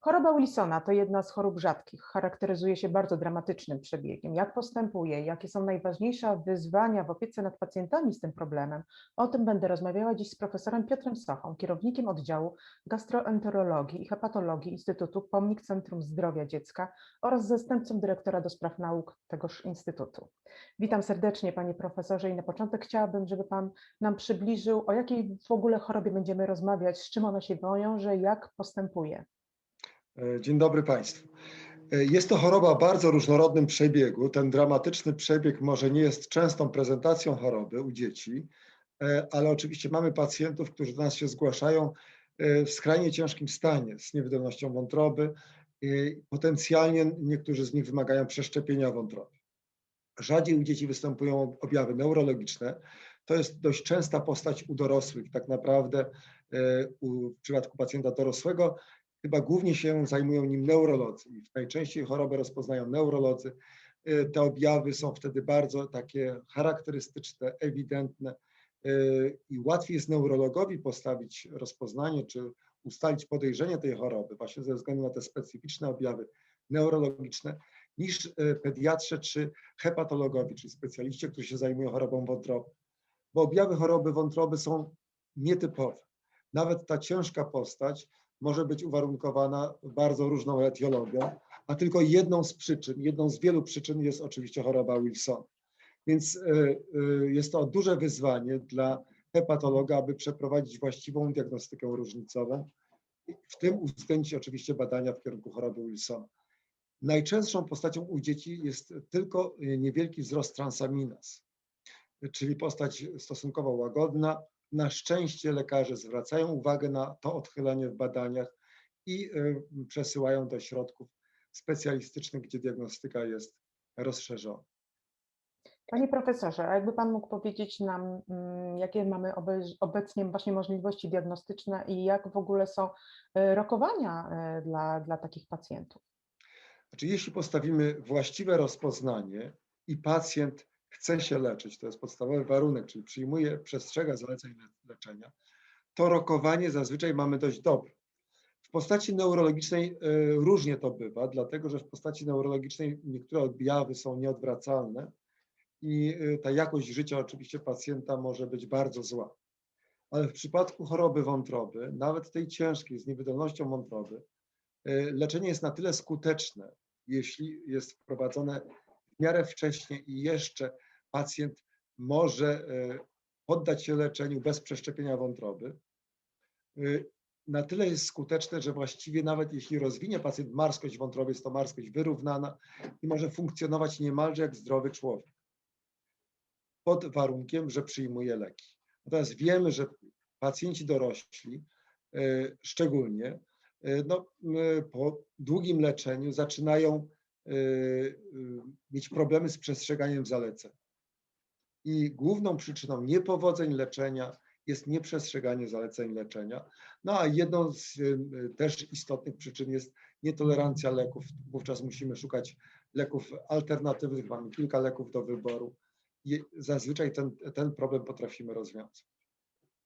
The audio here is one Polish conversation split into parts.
Choroba Wilsona to jedna z chorób rzadkich. Charakteryzuje się bardzo dramatycznym przebiegiem. Jak postępuje? Jakie są najważniejsze wyzwania w opiece nad pacjentami z tym problemem? O tym będę rozmawiała dziś z profesorem Piotrem Sochą, kierownikiem oddziału gastroenterologii i hepatologii Instytutu Pomnik Centrum Zdrowia Dziecka oraz zastępcą dyrektora do spraw nauk tegoż instytutu. Witam serdecznie panie profesorze i na początek chciałabym, żeby pan nam przybliżył, o jakiej w ogóle chorobie będziemy rozmawiać, z czym ona się wiąże, jak postępuje. E, Dzień dobry Państwu. E, Jest to choroba o bardzo różnorodnym przebiegu. Ten dramatyczny przebieg może nie jest częstą prezentacją choroby u dzieci, e, ale oczywiście mamy pacjentów, którzy do nas się zgłaszają w skrajnie ciężkim stanie z niewydolnością wątroby. Potencjalnie niektórzy z nich wymagają przeszczepienia wątroby. Rzadziej u dzieci występują objawy neurologiczne. To jest dość częsta postać u dorosłych. Tak naprawdę w przypadku pacjenta dorosłego chyba głównie się zajmują nim neurolodzy i najczęściej chorobę rozpoznają neurolodzy. Y, Te objawy są wtedy bardzo takie charakterystyczne, ewidentne y, i łatwiej jest neurologowi postawić rozpoznanie czy ustalić podejrzenie tej choroby właśnie ze względu na te specyficzne objawy neurologiczne niż y, pediatrze czy hepatologowi, czyli specjaliści, którzy się zajmują chorobą wątroby. Bo objawy choroby wątroby są nietypowe. Nawet ta ciężka postać może być uwarunkowana bardzo różną etiologią, a tylko jedną z przyczyn, jedną z wielu przyczyn jest oczywiście choroba Wilsona. Więc y, y, jest to duże wyzwanie dla hepatologa, aby przeprowadzić właściwą diagnostykę różnicową, w tym uwzględnić oczywiście badania w kierunku choroby Wilsona. Najczęstszą postacią u dzieci jest tylko niewielki wzrost transaminaz, czyli postać stosunkowo łagodna, na szczęście lekarze zwracają uwagę na to odchylenie w badaniach i y, przesyłają do środków specjalistycznych, gdzie diagnostyka jest rozszerzona. Panie profesorze, a jakby pan mógł powiedzieć nam, mm, jakie mamy obe- obecnie właśnie możliwości diagnostyczne i jak w ogóle są y, rokowania y, dla, dla takich pacjentów? Znaczy, jeśli postawimy właściwe rozpoznanie i pacjent chce się leczyć, to jest podstawowy warunek, czyli przyjmuje, przestrzega zaleceń le- leczenia, to rokowanie zazwyczaj mamy dość dobre. W postaci neurologicznej y, różnie to bywa, dlatego że w postaci neurologicznej niektóre objawy są nieodwracalne i y, ta jakość życia oczywiście pacjenta może być bardzo zła. Ale w przypadku choroby wątroby, nawet tej ciężkiej, z niewydolnością wątroby, y, leczenie jest na tyle skuteczne, jeśli jest wprowadzone miarę wcześnie i jeszcze pacjent może e, poddać się leczeniu bez przeszczepienia wątroby. Y, Na tyle jest skuteczne, że właściwie nawet jeśli rozwinie pacjent marskość w wątrobie, jest to marskość wyrównana i może funkcjonować niemalże jak zdrowy człowiek. Pod warunkiem, że przyjmuje leki. Natomiast wiemy, że pacjenci dorośli e, szczególnie e, no, po długim leczeniu zaczynają mieć problemy z przestrzeganiem zaleceń. I główną przyczyną niepowodzeń leczenia jest nieprzestrzeganie zaleceń leczenia. No a jedną z y, też istotnych przyczyn jest nietolerancja leków. Wówczas musimy szukać leków alternatywnych. Mamy kilka leków do wyboru. I zazwyczaj ten, ten problem potrafimy rozwiązać.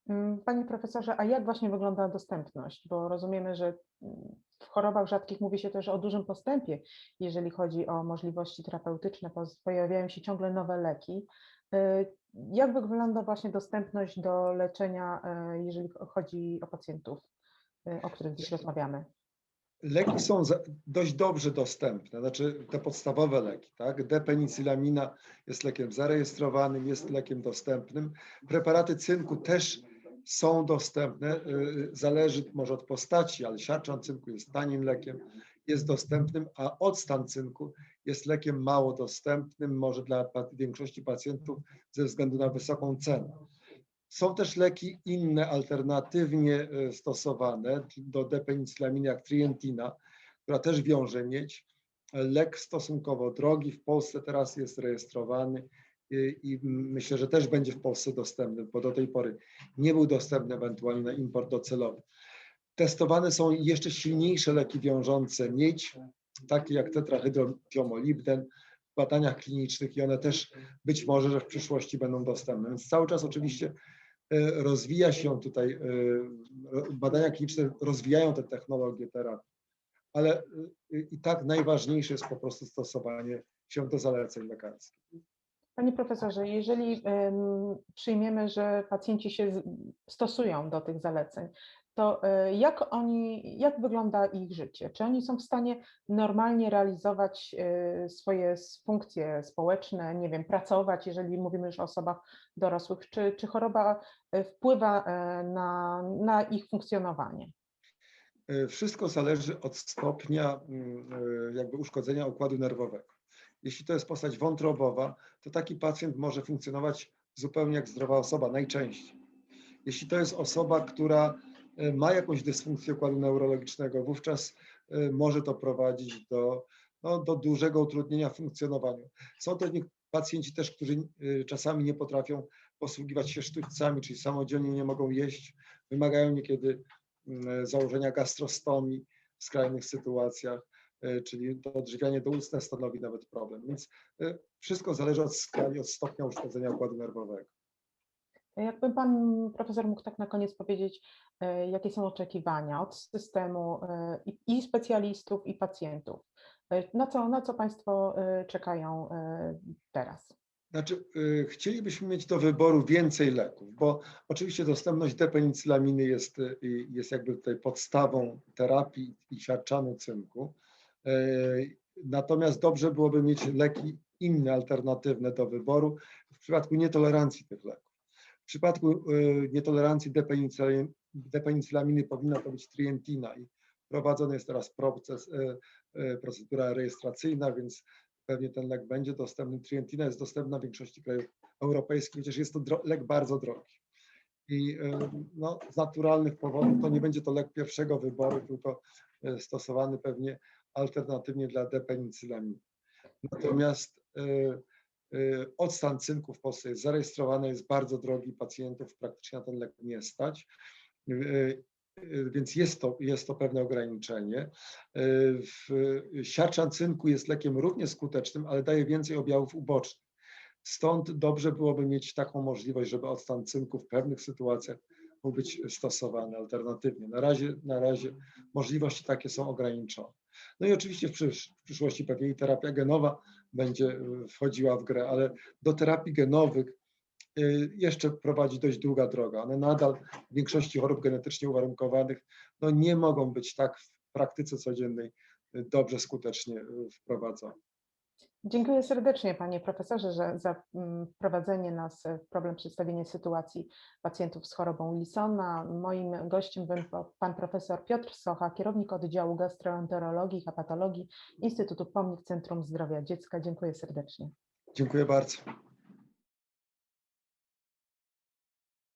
Mm, Panie profesorze, a jak właśnie wygląda dostępność? Bo rozumiemy, że mm, w chorobach rzadkich mówi się też o dużym postępie, jeżeli chodzi o możliwości terapeutyczne, pojawiają się ciągle nowe leki. Y, Jak wygląda właśnie dostępność do leczenia, y, jeżeli chodzi o pacjentów, y, o których dziś rozmawiamy? Leki są dość dobrze dostępne, znaczy te podstawowe leki, tak? Depenicylamina jest lekiem zarejestrowanym, jest lekiem dostępnym. Preparaty cynku też są dostępne, y, zależy może od postaci, ale siarczan cynku jest tanim lekiem, jest dostępnym, a octan cynku jest lekiem mało dostępnym, może dla większości pacjentów ze względu na wysoką cenę. Są też leki inne, alternatywnie e, stosowane do depenicylaminy, jak trientina, która też wiąże miedź. Lek stosunkowo drogi, w Polsce teraz jest rejestrowany i, i myślę, że też będzie w Polsce dostępny, bo do tej pory nie był dostępny ewentualnie na import docelowy. Testowane są jeszcze silniejsze leki wiążące miedź, takie jak tetrahydrotiomolibden w badaniach klinicznych i one też być może, że w przyszłości będą dostępne. Więc cały czas oczywiście e, rozwija się tutaj, e, badania kliniczne rozwijają te technologie terapii, ale y, i tak najważniejsze jest po prostu stosowanie się do zaleceń lekarskich. Panie profesorze, jeżeli em, przyjmiemy, że pacjenci się stosują do tych zaleceń, to e, jak oni, jak wygląda ich życie? Czy oni są w stanie normalnie realizować e, swoje funkcje społeczne, nie wiem, pracować, jeżeli mówimy już o osobach dorosłych? Czy, czy choroba e, wpływa na, na ich funkcjonowanie? Wszystko zależy od stopnia mm, jakby uszkodzenia układu nerwowego. Jeśli to jest postać wątrobowa, to taki pacjent może funkcjonować zupełnie jak zdrowa osoba, najczęściej. Jeśli to jest osoba, która y, ma jakąś dysfunkcję układu neurologicznego, wówczas y, może to prowadzić do, no, do dużego utrudnienia w funkcjonowaniu. Są to pacjenci też, którzy y, czasami nie potrafią posługiwać się sztućcami, czyli samodzielnie nie mogą jeść, wymagają niekiedy mm, założenia gastrostomii w skrajnych sytuacjach, czyli to odżywianie doustne stanowi nawet problem. Więc y, wszystko zależy od skali, od stopnia uszkodzenia układu nerwowego. Jakby pan profesor mógł tak na koniec powiedzieć, e, jakie są oczekiwania od systemu e, i, specjalistów, i pacjentów? E, Na co, na co państwo e, czekają e, teraz? Znaczy, chcielibyśmy mieć do wyboru więcej leków, bo oczywiście dostępność depenicylaminy jest, jest jakby tutaj podstawą terapii i siarczanu cynku. Y, Natomiast dobrze byłoby mieć leki inne, alternatywne do wyboru w przypadku nietolerancji tych leków. W przypadku y, nietolerancji depenicyla- depenicylaminy powinna to być trientina i prowadzony jest teraz proces, y, procedura rejestracyjna, więc pewnie ten lek będzie dostępny. Trientina jest dostępna w większości krajów europejskich, chociaż jest to lek bardzo drogi. I no, z naturalnych powodów to nie będzie to lek pierwszego wyboru, tylko stosowany pewnie alternatywnie dla depenicylaminy. Natomiast y, y, odstan cynku w Polsce jest zarejestrowany, jest bardzo drogi, pacjentów praktycznie na ten lek nie stać. Y, Więc jest to, jest to pewne ograniczenie. Siarczan cynku jest lekiem równie skutecznym, ale daje więcej objawów ubocznych. Stąd dobrze byłoby mieć taką możliwość, żeby odstan cynku w pewnych sytuacjach mógł być stosowany alternatywnie. Na razie, na razie możliwości takie są ograniczone. No i oczywiście w, przysz, w przyszłości pewnie i terapia genowa będzie y, wchodziła w grę, ale do terapii genowych y, jeszcze prowadzi dość długa droga. One nadal w większości chorób genetycznie uwarunkowanych no nie mogą być tak w praktyce codziennej y, dobrze, skutecznie wprowadzone. Dziękuję serdecznie panie profesorze że, za mm, wprowadzenie nas w problem przedstawienia sytuacji pacjentów z chorobą Wilsona. Moim gościem był pan profesor Piotr Socha, kierownik oddziału gastroenterologii i hepatologii Instytutu Pomnik Centrum Zdrowia Dziecka. Dziękuję serdecznie. Dziękuję bardzo.